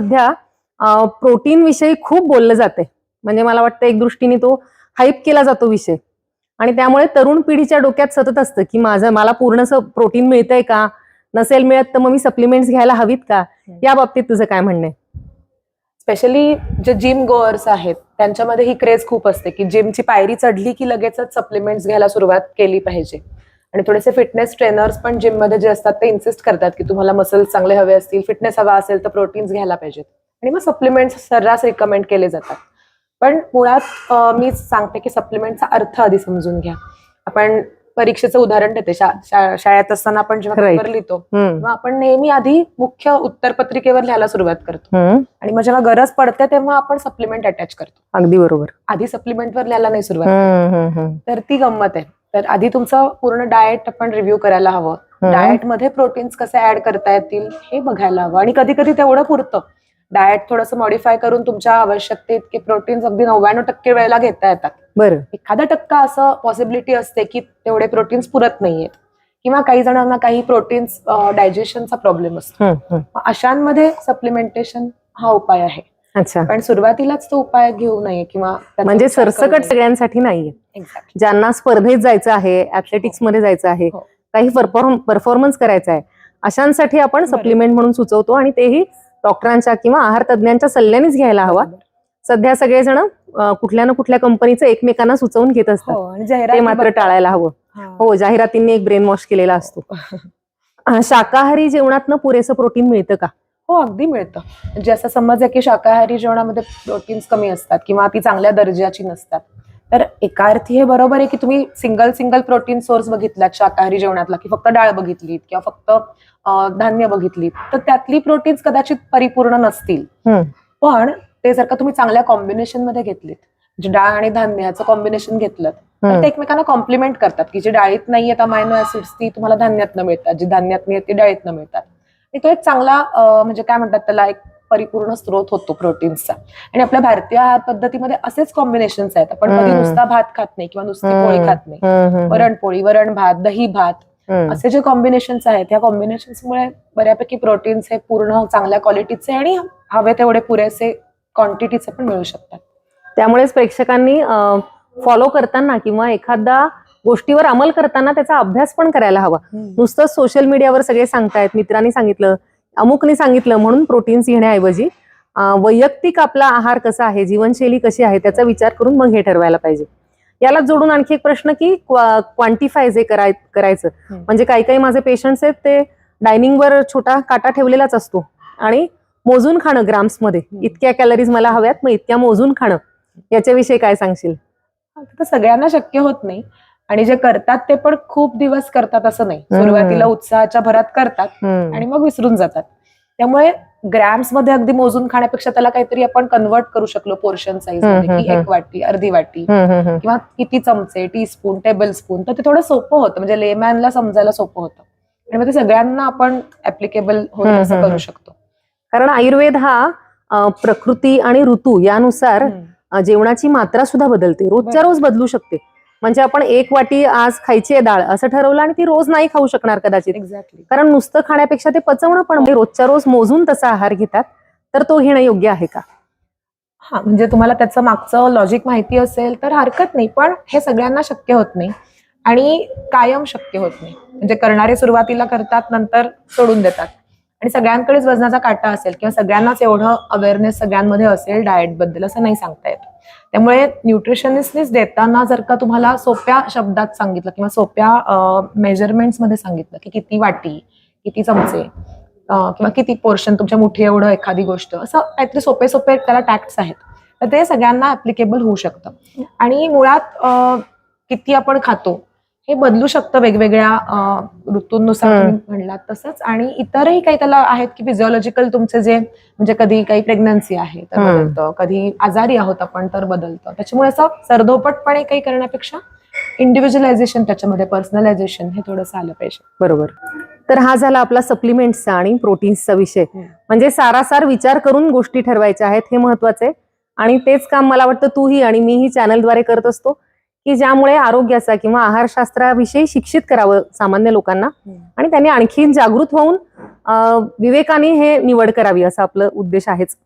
सध्या प्रोटीन विषयी खूप बोललं जाते म्हणजे मला वाटतं एक दृष्टीने तो हाईप केला जातो विषय. आणि त्यामुळे तरुण पिढीच्या डोक्यात सतत असतं की माझं मला पूर्ण प्रोटीन मिळतंय का? नसेल मिळत तर मग मी सप्लिमेंट्स घ्यायला हवीत का? या बाबतीत तुझं काय म्हणणं आहे? स्पेशली जे जिम गोअर्स आहेत त्यांच्यामध्ये ही क्रेज खूप असते की जिमची पायरी चढली की लगेचच सप्लिमेंट्स घ्यायला सुरुवात केली पाहिजे. आणि थोडेसे फिटनेस ट्रेनर्स पण जिममध्ये जे असतात ते इन्सिस्ट करतात की तुम्हाला मसल्स चांगले हवे असतील फिटनेस हवा असेल तर प्रोटीन्स घ्यायला पाहिजेत. आणि मग सप्लिमेंट्स सर्रास रिकमेंड केले जातात. पण मुळात मी सांगते की सप्लिमेंटचा अर्थ आधी समजून घ्या. आपण परीक्षेचं उदाहरण देते. शाळेत असताना आपण जेव्हा. पेपर लिहितो तेव्हा आपण नेहमी आधी मुख्य उत्तरपत्रिकेवर लिहायला सुरुवात करतो. आणि मग जेव्हा गरज पडते तेव्हा आपण सप्लिमेंट अटॅच करतो. अगदी बरोबर. आधी सप्लिमेंटवर लिहायला नाही सुरुवात तर ती गंमत आहे. तर आधी तुमचं पूर्ण डाएट आपण रिव्ह्यू करायला हवं. डाएटमध्ये प्रोटीन्स कसे ऍड करता येतील हे बघायला हवं. आणि कधी कधी तेवढं पुरतं. डाएट थोडंसं मॉडिफाय करून तुमच्या आवश्यकते इतके प्रोटीन्स अगदी नव्याण्णव टक्के वेळेला घेता येतात. बरं. एखादा टक्का असं पॉसिबिलिटी असते की तेवढे प्रोटीन्स पुरत नाहीयेत किंवा काही जणांना काही प्रोटीन्स डायजेशनचा प्रॉब्लेम असतो. अशांमध्ये सप्लिमेंटेशन हा उपाय आहे. अच्छा पण सुरुवातीलाच तो उपाय घेऊ नये किंवा म्हणजे सरसकट. सगळ्यांसाठी नाहीये. ज्यांना स्पर्धेत जायचं आहे ऍथलेटिक्समध्ये जायचं आहे हो. काही परफॉर्मन्स करायचा आहे अशांसाठी आपण. सप्लिमेंट म्हणून सुचवतो आणि तेही डॉक्टरांच्या किंवा आहार तज्ज्ञांच्या सल्ल्यानेच घ्यायला हवा. सध्या सगळेजण कुठल्या ना कुठल्या कंपनीचं एकमेकांना सुचवून घेत असतात हो ते जाहिराती मात्र. टाळायला हवं हा. जाहिरातींनी एक ब्रेन वॉश केलेला असतो शाकाहारी जेवणातनं पुरेसं प्रोटीन मिळतं का हो अगदी मिळतं. म्हणजे असं समज आहे की शाकाहारी जेवणामध्ये प्रोटीन्स कमी असतात किंवा ती चांगल्या दर्जाची नसतात. तर एका अर्थी हे बरोबर आहे की तुम्ही सिंगल सिंगल प्रोटीन सोर्स बघितलात शाकाहारी जेवणातला की फक्त डाळ बघितलीत किंवा फक्त धान्य बघितलीत. तर त्यातली प्रोटीन्स कदाचित परिपूर्ण नसतील. पण ते जर का तुम्ही चांगल्या कॉम्बिनेशनमध्ये घेतलीत म्हणजे डाळ आणि धान्य याचं कॉम्बिनेशन घेतलं तर. ते एकमेकांना कॉम्प्लिमेंट करतात की जी डाळीत नाहीयेत अमायनो ऍसिड्स ती तुम्हाला धान्यातनं मिळतात. जी धान्यात नाही ती डाळीतनं मिळतात. आणि तो एक चांगला म्हणजे काय म्हणतात त्याला एक परिपूर्ण स्रोत होतो प्रोटीन्सचा आणि आपल्या भारतीय आहार पद्धतीमध्ये असेच कॉम्बिनेशन्स आहेत आपण कधी. नुसता भात खात नाही किंवा नुसती पोळी. खात नाही वरणपोळी वरण भात दही भात. असे जे कॉम्बिनेशन्स आहेत या कॉम्बिनेशन्समुळे बऱ्यापैकी प्रोटीन्स हे पूर्ण चांगल्या क्वालिटीचे आणि हवे तेवढे पुरेसे क्वांटिटीचे पण मिळू शकतात त्यामुळेच प्रेक्षकांनी फॉलो करताना किंवा एखादा गोष्टीवर अंमल करताना त्याचा अभ्यास पण करायला हवा. नुसतं सोशल मीडियावर सगळे सांगतायत मित्रांनी सांगितलं अमुकनी सांगितलं म्हणून प्रोटीन्स घेण्याऐवजी वैयक्तिक आपला आहार कसा आहे जीवनशैली कशी आहे त्याचा विचार करून मग हे ठरवायला पाहिजे. याला जोडून आणखी एक प्रश्न की क्वांटिफाय जे कराय करायचं. म्हणजे काही काही माझे पेशंट्स आहेत ते डायनिंगवर छोटा काटा ठेवलेलाच असतो. आणि मोजून खाणं ग्राम्समध्ये. इतक्या कॅलरीज मला हव्यात मग इतक्या मोजून खाणं. याच्याविषयी काय सांगशील? तर सगळ्यांना शक्य होत नाही. आणि जे करतात ते पण खूप दिवस करतात असं नाही. सुरुवातीला उत्साहाच्या भरात करतात. आणि मग विसरून जातात त्यामुळे ग्रॅम्समध्ये अगदी मोजून खाण्यापेक्षा त्याला काहीतरी आपण कन्वर्ट करू शकलो पोर्शन साईज की एक वाटी अर्धी वाटी. किंवा किती चमचे टीस्पून टेबल स्पून तर ते थोडं सोपं होतं म्हणजे लेमॅनला समजायला सोपं होतं आणि मग ते सगळ्यांना आपण ऍप्लिकेबल होईल हम्म, असं करू. शकतो कारण आयुर्वेद हा प्रकृती आणि ऋतू यानुसार जेवणाची मात्रा सुद्धा बदलते रोजच्या. रोज बदलू शकते म्हणजे आपण एक वाटी आज खायची आहे डाळ असं ठरवलं आणि ती रोज नाही खाऊ शकणार कदाचित. एक्झॅक्टली कारण नुसतं खाण्यापेक्षा ते पचवणं पण म्हणजे रोजच्या रोज मोजून तसा आहार घेतात. तर तो घेणं योग्य आहे का? हा म्हणजे तुम्हाला त्याचं मागचं लॉजिक माहिती असेल तर हरकत नाही पण हे सगळ्यांना शक्य होत नाही आणि कायम शक्य होत नाही. म्हणजे करणारे सुरुवातीला करतात नंतर सोडून देतात. आणि सगळ्यांकडेच वजनाचा काटा असेल किंवा सगळ्यांनाच एवढं अवेअरनेस सगळ्यांमध्ये असेल डाएटबद्दल असं नाही सांगता येत. त्यामुळे न्यूट्रिशनिस्टनेच देताना जर का तुम्हाला सोप्या शब्दात सांगितलं किंवा सोप्या मेजरमेंट्समध्ये सांगितलं की किती वाटी किती चमचे किंवा किती पोर्शन तुमच्या मुठी एवढं एखादी गोष्ट असं काहीतरी सोपे सोपे त्याला टॅक्ट्स आहेत. तर ते सगळ्यांना ऍप्लिकेबल होऊ शकतं. आणि मुळात किती आपण खातो हे बदलू शकतं वेगवेगळ्या ऋतूंनुसार म्हणलात तसंच. आणि इतरही काही त्याला आहेत की फिजिओलॉजिकल तुमचे जे म्हणजे कधी काही प्रेग्नन्सी आहे तर. बदलतं. कधी आजारी आहोत आपण तर बदलतं. त्याच्यामुळे असं सरधोपटपणे काही करण्यापेक्षा इंडिव्हिज्युअलायझेशन त्याच्यामध्ये पर्सनलायझेशन हे थोडंसं आलं पाहिजे. बरोबर. तर हा झाला आपला सप्लिमेंट्सचा आणि प्रोटीन्सचा विषय. म्हणजे सारासार विचार करून गोष्टी ठरवायच्या आहेत हे महत्वाचं. आणि तेच काम मला वाटतं तूही आणि मीही चॅनलद्वारे करत असतो. की ज्यामुळे आरोग्याचा किंवा आहारशास्त्राविषयी शिक्षित करावं सामान्य लोकांना. आणि त्यांनी आणखी जागृत होऊन विवेकाने हे निवड करावी असा आपलं उद्देश आहेच